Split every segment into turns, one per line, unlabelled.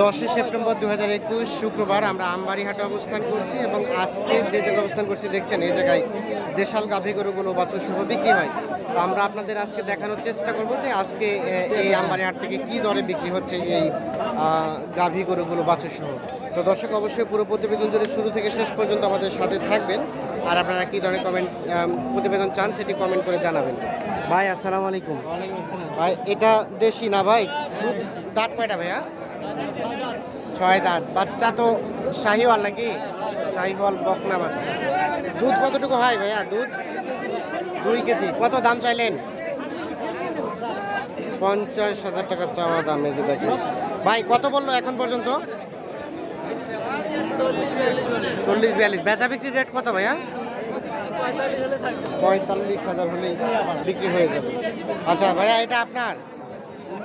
দশই সেপ্টেম্বর দু হাজার একুশ শুক্রবার আমরা আমবাড়িহাটে অবস্থান করছি এবং আজকে যে জায়গায় অবস্থান করছি দেখছেন এই জায়গায় দেশাল গাভী গরুগুলো বাছুর সহ বিক্রি হয়। তো আমরা আপনাদের আজকে দেখানোর চেষ্টা করব যে আজকে এই আমবাড়িহাট থেকে কি দরে বিক্রি হচ্ছে এই গাভী গরুগুলো বাছুর সহ তো দর্শক অবশ্যই পুরো প্রতিবেদন জুড়ে শুরু থেকে শেষ পর্যন্ত আমাদের সাথে থাকবেন। আর আপনারা কী ধরনের কমেন্ট প্রতিবেদন চান সেটি কমেন্ট করে জানাবেন। ভাই আসসালামু আলাইকুম। ভাই এটা দেশি না ভাই? দাঁত কয়টা ভাইয়া? ছয় দাঁত বাচ্চা তো শাহিওয়াল নাকি? শাহিওয়াল বকনা বাচ্চা। দুধ কতটুকু হয় ভাইয়া? দুধ? দুই কেজি। কত দাম চাইলেন? পঞ্চাশ হাজার টাকা চাওয়া দাম যে দেখেন। ভাই, কত বলল এখন পর্যন্ত? চল্লিশ বিয়াল্লিশ। বেচা বিক্রির রেট কত ভাইয়া? পঁয়তাল্লিশ হাজার হলেই বিক্রি হয়ে যাবে। আচ্ছা ভাইয়া, এটা আপনার?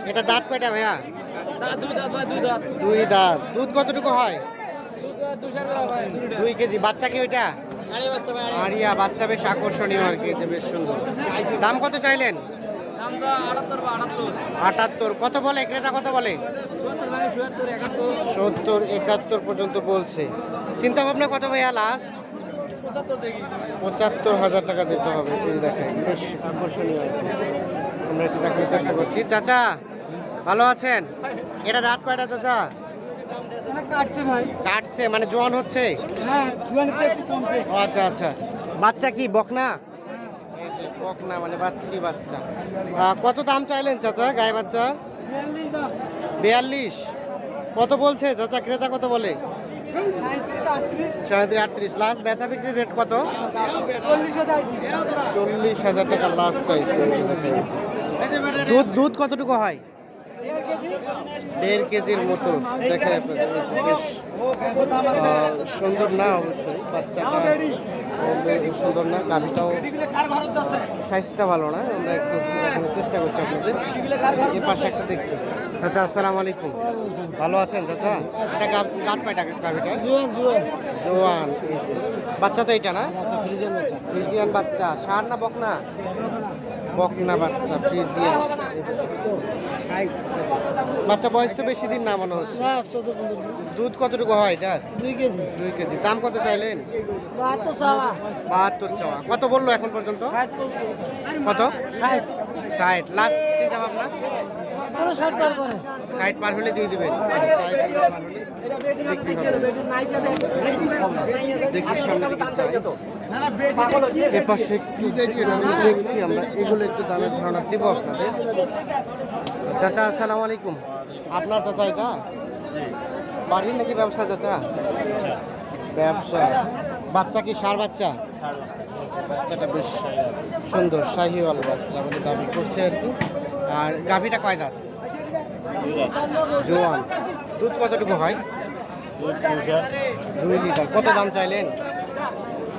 এটা দাঁত কয়টা ভাইয়া? দুই দাঁত। দুধ কতটুকু হয়? দুই কেজি। বাচ্চা কি ওইটা? আরিয়া বাচ্চা বেশ আকর্ষণীয় আর কি বেশ সুন্দর। দাম কত চাইলেন? আটাত্তর। কত বলে? ক্রেতা কত বলে? সত্তর, একাত্তর পর্যন্ত বলছে। চিন্তা ভাবনা কত ভাইয়া লাস্ট পঁচাত্তর হাজার টাকা দিতে হবে। দেখেন, বেশ আকর্ষণীয় আমরা একটু দেখার চেষ্টা করছি। চাচা ভালো আছেন? এটা দাঁত কয়টা চাচা?
কাটছে ভাই।
কাটছে মানে জোয়ান হচ্ছে?
হ্যাঁ
ও আচ্ছা আচ্ছা। বাচ্চা কি বকনা? এই যে বকনা মানে বাচ্চি বাচ্চা। কত দাম চাইলেন চাচা গায়ে বাচ্চা?
বিয়াল্লিশ
কত বলছে? চাচা ক্রেতা কত বলে?
সাঁত্রিশ আটত্রিশ।
লাস্ট বেচা বিক্রির রেট কত? চল্লিশ হাজার টাকা লাস্ট চাইছে। দুধ দুধ কতটুকু হয়?
দেড় কেজি
দেড় কেজির মতো দেখে আপনাদের বেশ সুন্দর না অবশ্যই, বাচ্চাটা সুন্দর না, গাভিটাও সাইজটা ভালো না, আমরা একটু চেষ্টা করছি আপনাদের। এ পাশে একটা দেখছি। চাচা, আসসালামু আলাইকুম। ভালো আছেন, চাচা? এটা গা- গাত পায় টাকা গাভিটা
জুয়ান
বাচ্চা তো এটা না?
আচ্ছা
ফ্রিজিয়ান বাচ্চা। সার না বকনা? বকনা বাচ্চা, ফ্রিজিয়ান। বাচ্চা বয়স তো বেশি দিন না মনে হচ্ছে।
না চোদ্দ
দুধ কতটুকু হয় এটার?
দুই কেজি।
দুই কেজি। দাম কত চাইলেন?
বাহাত্তর চাওয়া।
কত বলল এখন পর্যন্ত? কত?
ষাট।
লাস্ট চিন্তা ভাবনা?
ষাট পার করে।
পার হলে দিয়ে দিবেন। পার দেখছি আমরা এগুলো একটু দামের দিব চাচা, আসসালামু আলাইকুম। আপনার চাচা এটা? বাড়ির নাকি ব্যবসা, চাচা? ব্যবসা। বাচ্চা কি সার বাচ্চা? বাচ্চাটা বেশ সুন্দর শাহিওয়াল বাচ্চা বলে দাবি করছে আর কি। আর গাভিটা কয় দাঁত? জোয়ান। দুধ কতটুকু হয়? দুই লিটার। কত দাম চাইলেন বাষট্টি হাজার টাকা চাওয়া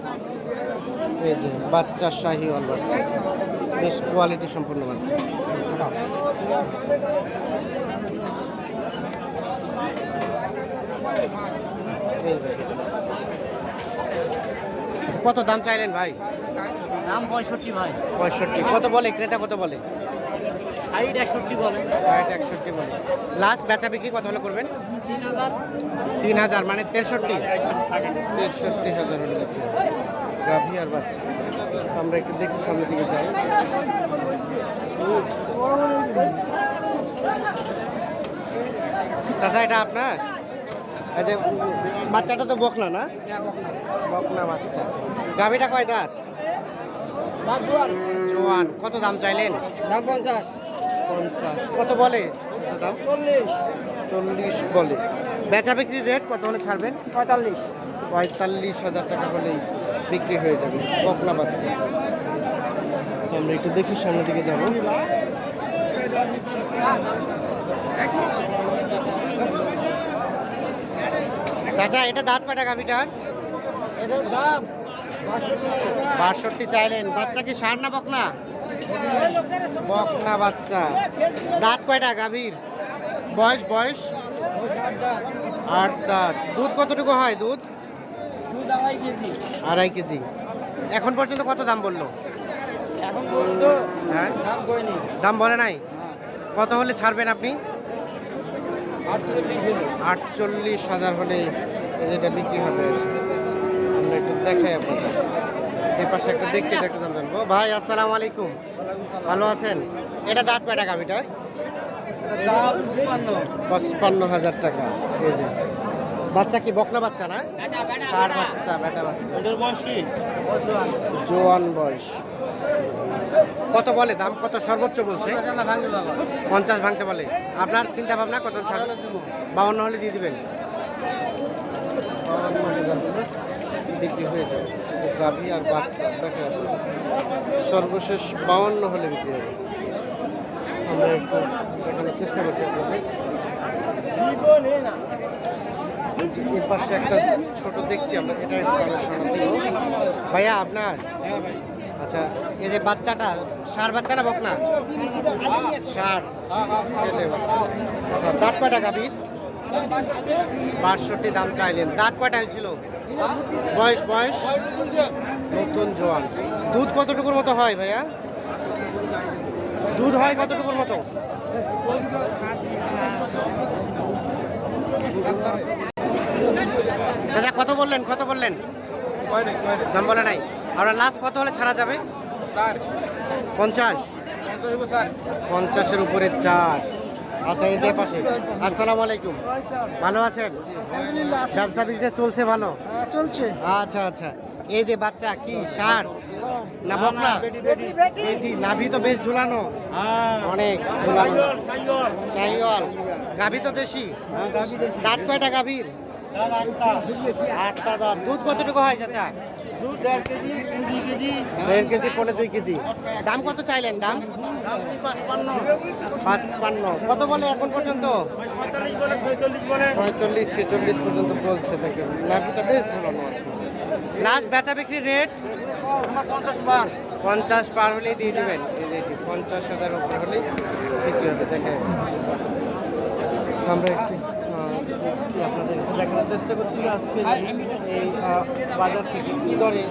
এই যে
বাচ্চা
শাহিওয়াল বাচ্চা। বেশ কোয়ালিটি সম্পন্ন বাচ্চা। কত দাম চাইলেন ভাই?
দাম পঁয়ষট্টি ভাই।
পঁয়ষট্টি। কত বলে? ক্রেতা কত বলে?
ষাট একষট্টি বলে।
ষাট একষট্টি বলে। লাস্ট বেচা বিক্রি কত হলে করবেন?
তিন হাজার।
তিন হাজার মানে তেষট্টি। তেষট্টি হাজার হলে। গাভী আর বাচ্চা। আমরা একটু দেখি সামনের দিকে যাই। চাচা এটা আপনার? যে বাচ্চাটা তো বকনা না? বকনা বাচ্চা। গাভীটা কয় দাঁত? জোয়ান কত দাম চাইলেন?
দাম পঞ্চাশ।
পঞ্চাশ। কত বলে? দাম
চল্লিশ।
চল্লিশ বলে। বেচা বিক্রির রেট কত হলে ছাড়বেন?
পঁয়তাল্লিশ।
পঁয়তাল্লিশ হাজার টাকা হলেই বিক্রি হয়ে যাবে বকনা বাচ্চা। তো আমরা একটু দেখি সামনের দিকে যাব। চাচা, এটা দাঁত পাটা গাভিটার? বাষট্টি চাইলেন। বাচ্চা কি সার না বকনা? বকনা বাচ্চা। দাঁত কয়টা গাভীর? বয়স বয়স? আট দাঁত। দুধ কতটুকু হয় দুধ?
আড়াই কেজি।
এখন পর্যন্ত কত দাম বলল?
এখন পর্যন্ত
হ্যাঁ?
দাম কইনি
দাম বলে নাই? কত হলে ছাড়বেন আপনি?
আটচল্লিশ
হাজার হলে যেটা বিক্রি হবে। আমরা একটু দেখাই আপনাকে যে পাশে একটা দেখছি এটা একটু দাম জানব। ভাই আসসালামু আলাইকুম। ভালো আছেন? এটা দাঁত গাভিটার
দাম চুয়ান্ন
পঁচপান্ন হাজার টাকা এই যে। বাচ্চা কি বকনা বাচ্চা না? ষাট বাচ্চা বেটা বাচ্চা।
এটার বয়স কি?
জোয়ান বয়স। কত বলে দাম? কত সর্বোচ্চ বলছে? পঞ্চাশ ভাঙতে বলে। আপনার চিন্তা ভাবনা কত? ছাড় বাউন্ন হলে দিয়ে দিবেন। বিক্রি হয়ে যাবে। গাভী আর বাচ্চা দেখে। সর্বশেষ বাউন্ন হলে বিক্রি হবে। আমরা একটু দেখানোর চেষ্টা করছি আপনাদের। এর পাশে একটা ছোট দেখছি আমরা, এটা ভাইয়া, আপনার? আচ্ছা এই যে বাচ্চাটা সার বাচ্চা না বকনা? সার ছেলে আচ্ছা দাঁত কয়টা গাভীর? বাষট্টি দাম চাইলেন। দাঁত কয়টা হয়েছিল? বয়স বয়স? নতুন জোয়ান। দুধ কতটুকুর মতো হয় ভাইয়া? দুধ হয় কতটুকুর মতো? দাদা কত বললেন কত বললেন? দাম বলে নাই। আমরা লাস্ট কত হলে ছাড়া যাবে? পঞ্চাশ? পঞ্চাশের উপরে চার। আচ্ছা এই যে পাশে। আসসালামু আলাইকুম। ভালো আছেন? ব্যবসা বিজনেস চলছে ভালো?
চলছে।
আচ্ছা আচ্ছা। এই যে বাচ্চা কি সার না বেটি নাভি তো বেশ ঝুলানো। অনেক ঝুলানো। গাভি তো দেশি। দাঁত কয়টা গাভীর? আটটা। দাঁত দুধ কতটুকু হয় চাচা?
দুধ দেড় কেজি দুই কেজি।
দেড় কেজি পনেরো দুই কেজি। দাম কত চাইলেন? দাম?
পাঁচপান্ন?
কত বলে এখন পর্যন্ত?
পঁয়তাল্লিশ
ছেচল্লিশ পর্যন্ত বলছে। দেখেন বেশ ঝুলানো লাস্ট বেচা বিক্রির রেট?
পঞ্চাশ বার।
পঞ্চাশ পার হলেই দিয়ে দেবেন। এই যে পঞ্চাশ হাজার উপর হলেই বিক্রি হবে। দেখে আমরা একটু দেখছি আপনাদের দেখানোর চেষ্টা করছি। আজকে এই বাজার থেকে কী দরে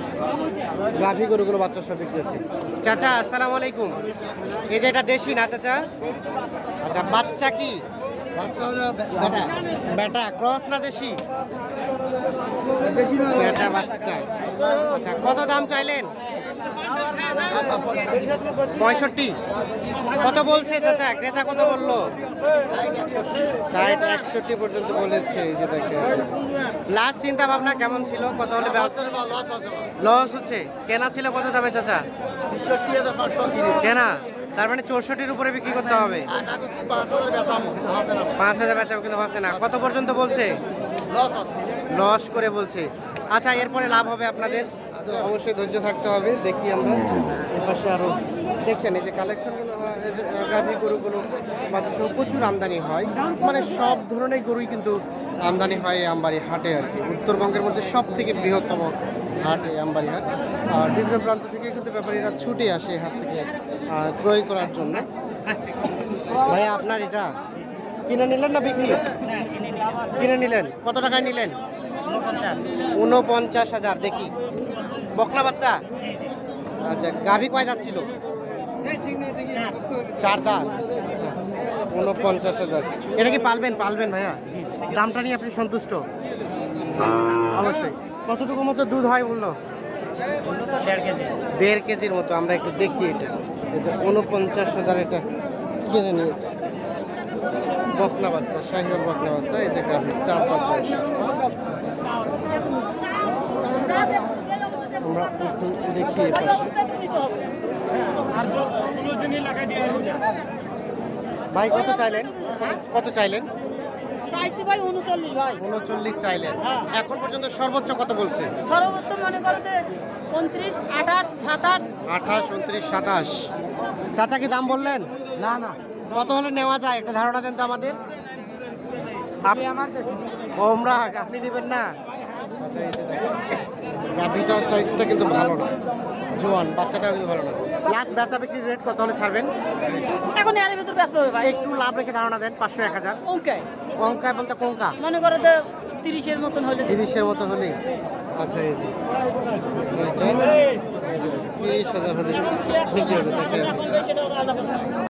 গাভী গরুগুলো বাচ্চা সব বিক্রি হচ্ছে। চাচা আসসালামু আলাইকুম। এই যে এটা দেশি না চাচা? আচ্ছা বাচ্চা কি? বাচ্চা হলো বেটা। বেটা ক্রস না দেশি? বেটা বাচ্চা। আচ্ছা কত দাম চাইলেন? পঁয়ষট্টি। কত বলছে চাচা? ক্রেতা কত বলল? ষাট একষট্টি পর্যন্ত বলেছে এই যে দেখে লাস্ট চিন্তা ভাবনা কেমন ছিল? কত হলে লস হচ্ছে কেনা ছিল কত দামে চাচা? কেনা? তার মানে চৌষট্টির উপরে বিক্রি করতে হবে। পাঁচ হাজার বেচাও কিন্তু হচ্ছে না। কত পর্যন্ত বলছে? লস করে বলছে। আচ্ছা এরপরে লাভ হবে আপনাদের। অবশ্যই ধৈর্য থাকতে হবে দেখি আমরা। এর পাশে আরও দেখছেন এই যে কালেকশনগুলো গাভী গরুগুলো বাচ্চা সহ প্রচুর আমদানি হয়। মানে সব ধরনের গরুই কিন্তু আমদানি হয় এই আমবাড়ি হাটে আর কি। উত্তরবঙ্গের মধ্যে সব থেকে বৃহত্তম হাট এই আমবাড়ি হাট। আর বিভিন্ন প্রান্ত থেকে কিন্তু ব্যাপারীরা ছুটে আসে এই হাট থেকে ক্রয় করার জন্য। ভাই আপনার এটা কিনে নিলেন না বিক্রি? কিনে নিলেন। কত টাকায় নিলেন? উনপঞ্চাশ হাজার দেখি। বকনা বাচ্চা? আচ্ছা গাভী কয় যাচ্ছিল চার দাঁত। আচ্ছা উনপঞ্চাশ হাজার। এটা কি পালবেন? পালবেন ভাইয়া? দামটা নিয়ে আপনি সন্তুষ্ট? অবশ্যই। কতটুকু মতো দুধ হয় বলল?
দেড়
কেজির মতো, আমরা একটু দেখি এটা। যে উনপঞ্চাশ হাজার এটা কিনে নিয়েছি। বকনা বাচ্চা শাহিওর বকনা বাচ্চা, এই যে গাভীর, চার পাঁচ বয়স। আমরা একটু দেখি ভাই কত চাইলেন? কত চাইলেন?
চাইছি ভাই উনচল্লিশ ভাই।
উনচল্লিশ চাইলেন।
হ্যাঁ।
এখন পর্যন্ত সর্বোচ্চ কত বলছে?
সর্বোচ্চ মনে করো যে উনত্রিশ আঠাশ সাতাশ।
আঠাশ উনত্রিশ সাতাশ। চাচা কি দাম বললেন?
না না।
কত হলে নেওয়া যায়? একটা ধারণা দেন তো আমাদের। আপ- ওমরা আপনি দেবেন না? আচ্ছা এই যে দেখেন গাভিটার সাইজটা কিন্তু ভালো না। জোয়ান বাচ্চাটাও কিন্তু ভালো না। লাস্ট বেচা বিক্রির রেট কত হলে ছাড়বেন?
এখন এর ভিতর ব্যস্ত হবে ভাই।
একটু লাভ রেখে ধারণা দেন পাঁচশো এক হাজার। কঙ্কা বলতে কঙ্কা?
মনে করো যে তিরিশের মতন হলে।
তিরিশের মতো হলেই আচ্ছা এই যে। এইটা, এই যে তিরিশ হাজার হলে?